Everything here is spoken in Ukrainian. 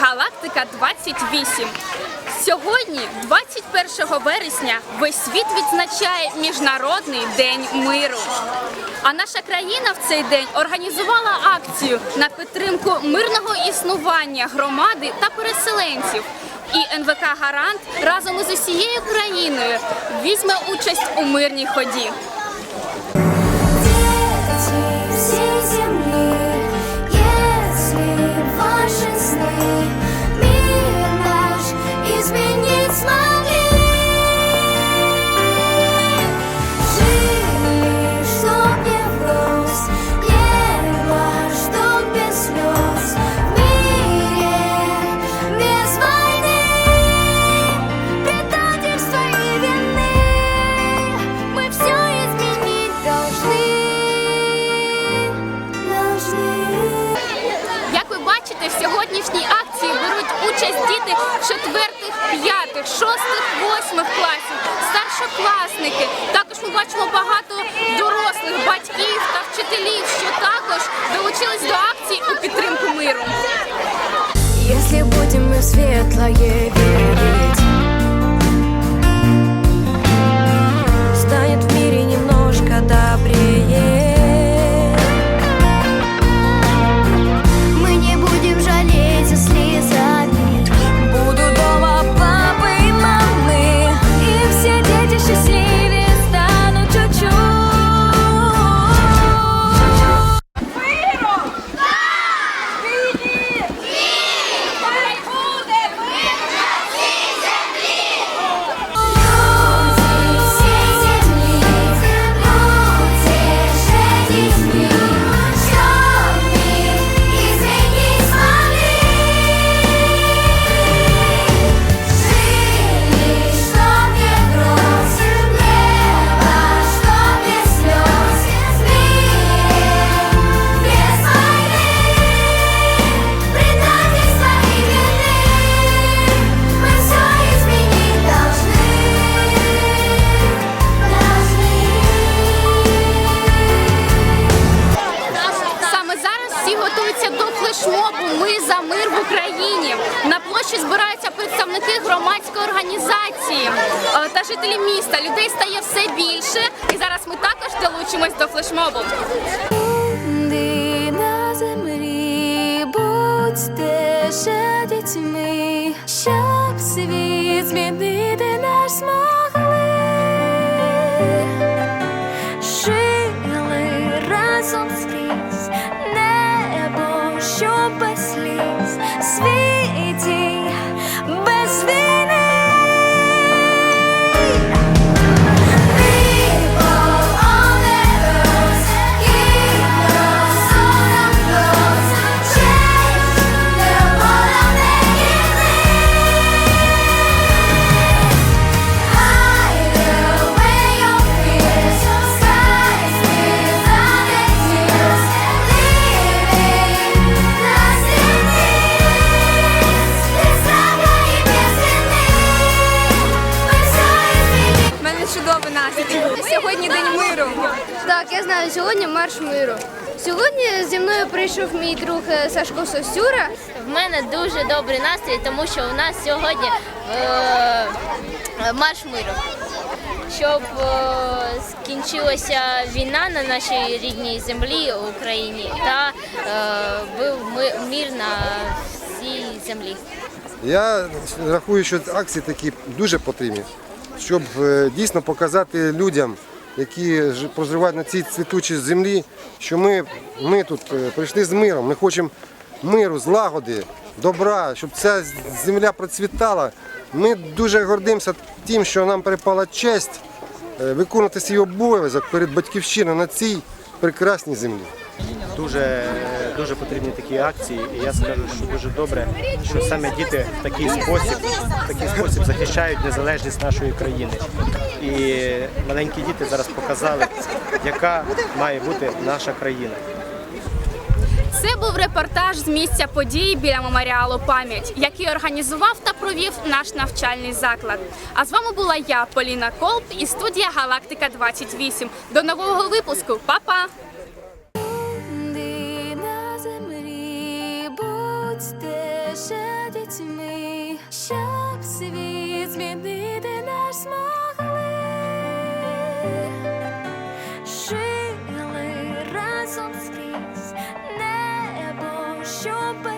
Галактика 28. Сьогодні, 21 вересня, весь світ відзначає Міжнародний день миру. А наша країна в цей день організувала акцію на підтримку мирного існування громади та переселенців. І НВК Гарант разом із усією країною візьме участь у мирній ході. Діти четвертих, п'ятих, шостих, восьмих класів, старшокласники. Також ми бачимо багато дорослих батьків та вчителів, що також долучились до акції у підтримку миру. Якщо будемо мы Ми за мир в Україні. На площі збираються представники громадської організації е, та жителі міста. Людей стає все більше, і зараз ми також долучимось до флешмобу. На землі будьте ще дітьми, щоб світ змінити наш змогли. Так, я знаю, сьогодні марш миру. Сьогодні зі мною прийшов мій друг е, Сашко Сосюра. В мене дуже добрий настрій, тому що у нас сьогодні е, е, марш миру. Щоб е, скінчилася війна на нашій рідній землі Україні та е, був ми- мир на всій землі. Я рахую, що акції такі дуже потрібні, щоб е, дійсно показати людям, які проживають на цій цвітучій землі, що ми, ми тут е, прийшли з миром. Ми хочемо миру, злагоди, добра, щоб ця земля процвітала. Ми дуже гордимося тим, що нам припала честь е, виконувати свій обов'язок перед батьківщиною на цій прекрасній землі. Дуже дуже потрібні такі акції, і я скажу, що дуже добре, що саме діти в такий спосіб, в такий спосіб захищають незалежність нашої країни. І маленькі діти зараз показали, яка має бути наша країна. Це був репортаж з місця події біля меморіалу пам'ять, який організував та провів наш навчальний заклад. А з вами була я, Поліна Колб, і студія Галактика 28. До нового випуску, Па-па! дітьми, щоб світ змінити наш смогли, жили разом скрізь небо, щоб.